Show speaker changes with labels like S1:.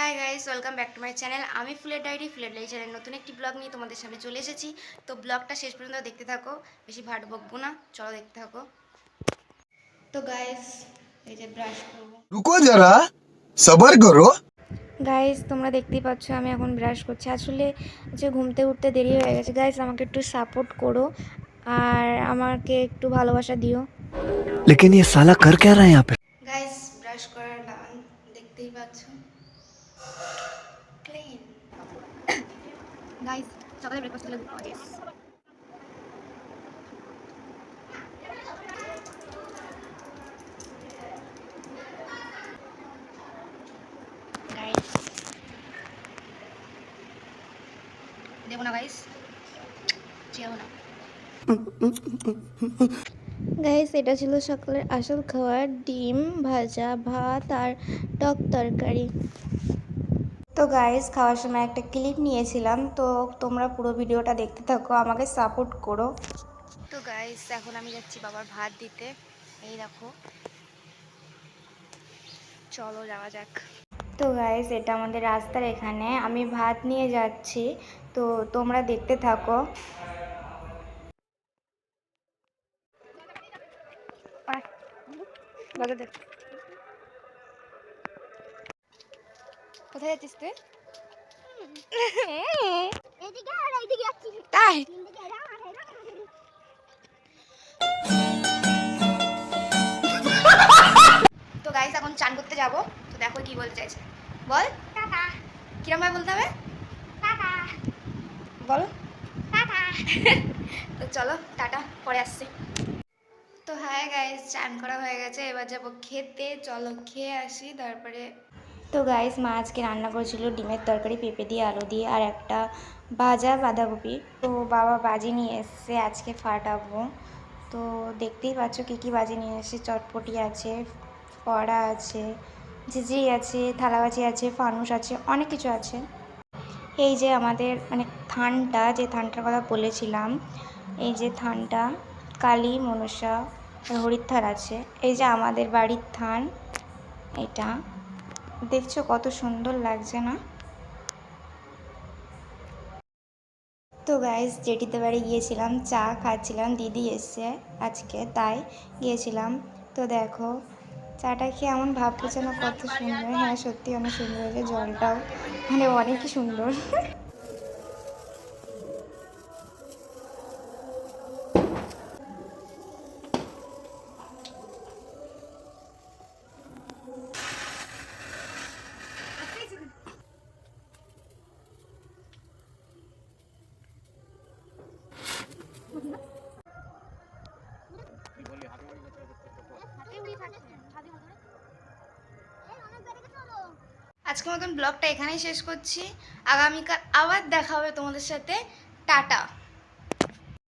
S1: hi guys welcome back to my channel আমি ফুলের diary ফুলের ডায়েরি চ্যানেল নতুন একটি ব্লগ নিয়ে তোমাদের সামনে চলে এসেছি তো ব্লগটা শেষ পর্যন্ত দেখতে থাকো বেশি ভাট বকবো না চলো দেখতে থাকো তো গাইস এই যে ব্রাশ করবো
S2: रुको जरा सबर करो
S1: গাইস তোমরা দেখতেই পাচ্ছ আমি এখন ব্রাশ করছি আসলে যে ঘুমতে উঠতে দেরি হয়ে গেছে গাইস আমাকে একটু সাপোর্ট করো আর আমাকে একটু ভালোবাসা দিও
S3: लेकिन ये साला कर क्या रहा है यहाँ पे
S1: গাইস সকালে ব্রেকফাস্ট এটা ছিল সকালের আসল খাবার ডিম ভাজা ভাত আর টক তরকারি। তো গাইস খাওয়ার সময় একটা ক্লিপ নিয়েছিলাম তো তোমরা পুরো ভিডিওটা দেখতে থাকো আমাকে সাপোর্ট করো। তো গাইস এখন আমি যাচ্ছি বাবার ভাত দিতে। এই দেখো। চলো যাওয়া যাক। তো গাইস এটা আমাদের রাস্তার এখানে। আমি ভাত নিয়ে যাচ্ছি তো তোমরা দেখতে থাকো। দেখ। কোথায় যাচ্ছিস তুই? তাই। তো গাইস এখন চান করতে যাব। তো দেখো কি বলতে চাইছে। বল। কিরম ভাবে বলতে হবে? বলো। তো চলো টাটা পরে আসছি। তো হ্যাঁ গাইস চান করা হয়ে গেছে। এবার যাব খেতে। চলো খেয়ে আসি তারপরে তো গাইস মা আজকে রান্না করেছিল ডিমের তরকারি, পেঁপে দিয়ে, আলু দিয়ে আর একটা ভাজা বাঁধাকপি। তো বাবা বাজি নিয়ে এসছে আজকে ফাটাবো। তো দেখতেই পাচ্ছ কী কী বাজি নিয়ে এসেছে, চটপটি আছে, কড়া আছে ঝিঝি আছে, থালাবাজি আছে, ফানুস আছে, অনেক কিছু আছে। এই যে আমাদের মানে থানটা, যে থানটার কথা বলেছিলাম, এই যে থানটা, কালী, মনসা হরিদ্বার আছে। এই যে আমাদের বাড়ির থান, এটা। দেখছ কত সুন্দর লাগছে না? তো গাইজ জেঠিতে বাড়ি গিয়েছিলাম, চা খাচ্ছিলাম, দিদি এসছে আজকে, তাই গিয়েছিলাম। তো দেখো, চাটা খেয়ে এমন ভাবতেছে না কত সুন্দর। হ্যাঁ সত্যি অনেক সুন্দর হয়েছে, জলটাও মানে অনেকই সুন্দর। আজকের মতন ব্লগটা এখানেই শেষ করছি। আগামীকাল আবার দেখা হবে তোমাদের সাথে। টাটা।